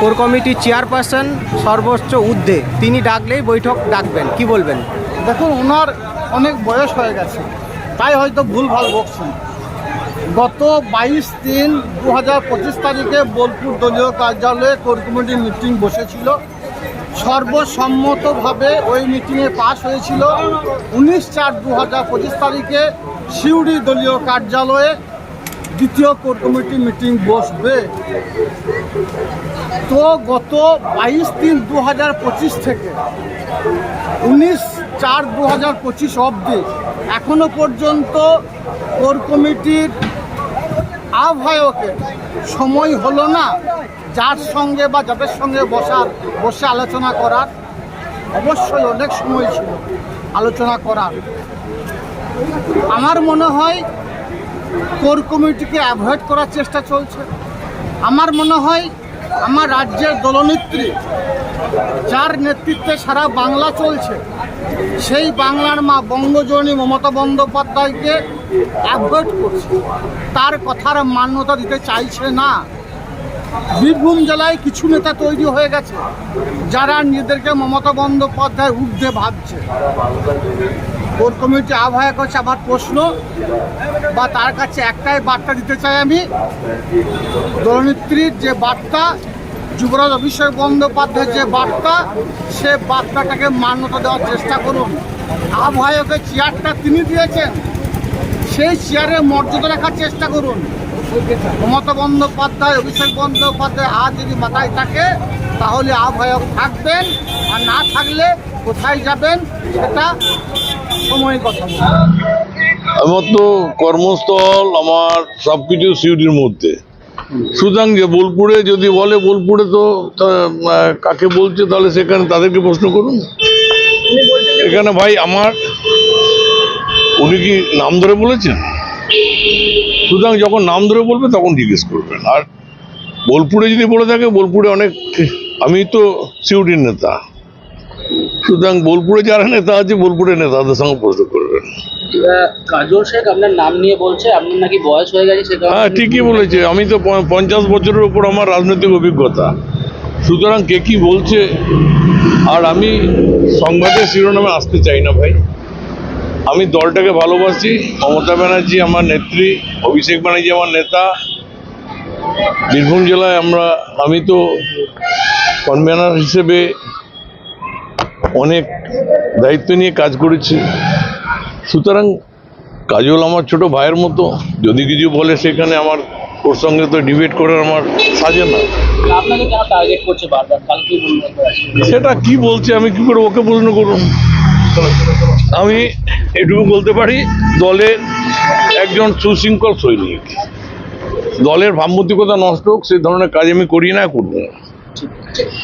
Core কমিটির chairperson সর্বোচ্চ ঊর্ধ্বে। তিনি ডাকলেই বৈঠক ডাকবেন। কি বলবেন? দেখুন, ওনার অনেক বয়স হয়ে গেছে। তাই হয়তো ভুলভাল বকছেন। গত বাইশ তিন দু হাজার পঁচিশ তারিখে বোলপুর দলীয় কার্যালয়ে কোর কমিটির মিটিং বসেছিল। সর্বসম্মতভাবে ওই মিটিংয়ে পাশ হয়েছিল। উনিশ চার দু হাজার পঁচিশ তারিখে সিউড়ি দলীয় কার্যালয়ে দ্বিতীয় কোর কমিটি মিটিং বসবে। তো গত বাইশ তিন দু হাজার পঁচিশ থেকে উনিশ চার দু হাজার পঁচিশ অবধি এখনও পর্যন্ত কোর কমিটির আহ্বায়কের সময় হলো না যার সঙ্গে বা যাদের সঙ্গে বসার বসে আলোচনা করার। অবশ্যই অনেক সময় ছিল আলোচনা করার। আমার মনে হয় কোর কমিটিকে অ্যাভয়েড করার চেষ্টা চলছে। আমার মনে হয় আমার রাজ্যের দলনেত্রী যার নেতৃত্বে সারা বাংলা চলছে, সেই বাংলার মা বঙ্গজনী মমতা বন্দ্যোপাধ্যায়কে অ্যাভয়েড করছে। তার কথার মান্যতা দিতে চাইছে না। বীরভূম জেলায় কিছু নেতা তৈরি হয়ে গেছে, যারা নিজেদেরকে মমতা বন্দ্যোপাধ্যায় ঊর্ধ্বে ভাবছে। কোর কমিটি আহ্বায়ক হচ্ছে আমার প্রশ্ন, বা তার কাছে একটাই বার্তা দিতে চাই আমি, দলনেত্রীর যে বার্তা, যুবরাজ অভিষেক বন্দ্যোপাধ্যায়ের যে বার্তা, সে বার্তাটাকে মান্যতা দেওয়ার চেষ্টা করুন। আহ্বায়কের চেয়ারটা তিনি দিয়েছেন, সেই চেয়ারে মর্যাদা রাখার চেষ্টা করুন। মমতা বন্দ্যোপাধ্যায় অভিষেক বন্দ্যোপাধ্যায় আর যদি মাথায় থাকে, তাহলে আহ্বায়ক থাকবেন, আর না থাকলে কোথায় যাবেন, সেটা সময় কথা আমার তো কর্মস্থল আমার সব কিছু সিউড়ির মধ্যে। সুতরাং যে বোলপুরে যদি বলে, বোলপুরে তো কাকে বলছে, তাহলে সেখানে তাদেরকে প্রশ্ন করুন। এখানে ভাই আমার, উনি কি নাম ধরে বলেছেন? সুতরাং যখন নাম ধরে বলবে তখন জিজ্ঞেস করবেন আর বোলপুরে যদি বলে থাকে বোলপুরে অনেক আমি তো সিউড়ির নেতা। সুতরাং বোলপুরে যারা নেতা আছে বোলপুরের নেতাদের সঙ্গে প্রশ্ন করবেন কাজল শেখ আপনার নাম নিয়ে বলছে আপনার নাকি বয়স হয়ে গেছে সে হ্যাঁ ঠিকই বলেছে। আমি তো পঞ্চাশ বছরের উপর আমার রাজনৈতিক অভিজ্ঞতা। সুতরাং কে কি বলছে আর আমি সংবাদের শিরোনামে আসতে চাই না ভাই। আমি দলটাকে ভালোবাসি মমতা ব্যানার্জি আমার নেত্রী অভিষেক ব্যানার্জি আমার নেতা। বীরভূম জেলায় আমরা আমি তো কনভেনার হিসেবে অনেক দায়িত্ব নিয়ে কাজ করেছি। সুতরাং কাজল আমার ছোট ভাইয়ের মতো যদি কিছু বলে সেখানে আমার ওর সঙ্গে তো ডিবেট করার আমার সাজে না। সেটা কি বলছে আমি কি করে ওকে প্রশ্ন করুন আমি এটুকু বলতে পারি দলের একজন সুশৃঙ্খল সৈনিক। দলের ভাবমূর্তিকতা নষ্ট হোক, সে ধরনের কাজ আমি করি না, করব